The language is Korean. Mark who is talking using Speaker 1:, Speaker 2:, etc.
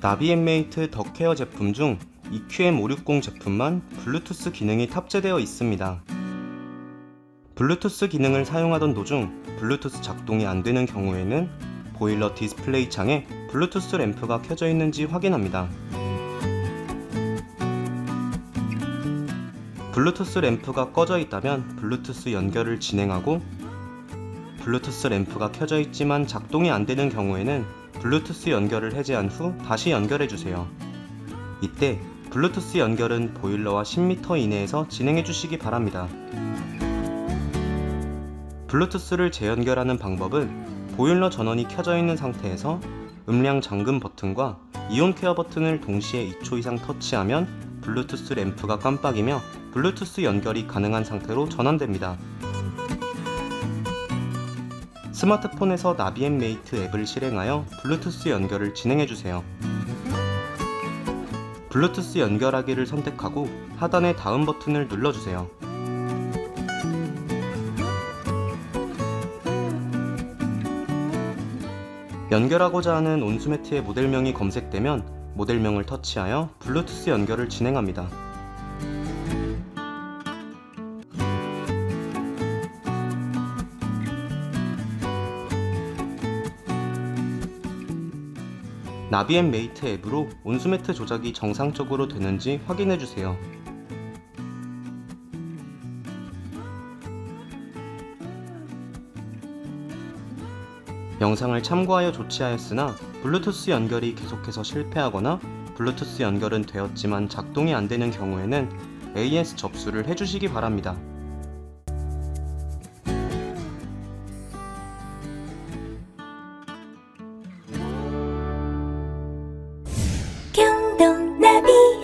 Speaker 1: 나비앤메이트 덕케어 제품 중 EQM560 제품만 블루투스 기능이 탑재되어 있습니다. 블루투스 기능을 사용하던 도중 블루투스 작동이 안 되는 경우에는 보일러 디스플레이 창에 블루투스 램프가 켜져 있는지 확인합니다. 블루투스 램프가 꺼져 있다면 블루투스 연결을 진행하고 블루투스 램프가 켜져 있지만 작동이 안 되는 경우에는 블루투스 연결을 해제한 후 다시 연결해 주세요. 이때 블루투스 연결은 보일러와 10m 이내에서 진행해 주시기 바랍니다. 블루투스를 재연결하는 방법은 보일러 전원이 켜져 있는 상태에서 음량 잠금 버튼과 이온 케어 버튼을 동시에 2초 이상 터치하면 블루투스 램프가 깜빡이며 블루투스 연결이 가능한 상태로 전환됩니다. 스마트폰에서 나비앤메이트 앱을 실행하여 블루투스 연결을 진행해 주세요. 블루투스 연결하기를 선택하고 하단의 다음 버튼을 눌러주세요. 연결하고자 하는 온수매트의 모델명이 검색되면 모델명을 터치하여 블루투스 연결을 진행합니다. 나비앤 메이트 앱으로 온수매트 조작이 정상적으로 되는지 확인해 주세요. 영상을 참고하여 조치하였으나 블루투스 연결이 계속해서 실패하거나 블루투스 연결은 되었지만 작동이 안 되는 경우에는 AS 접수를 해주시기 바랍니다.
Speaker 2: Don't let me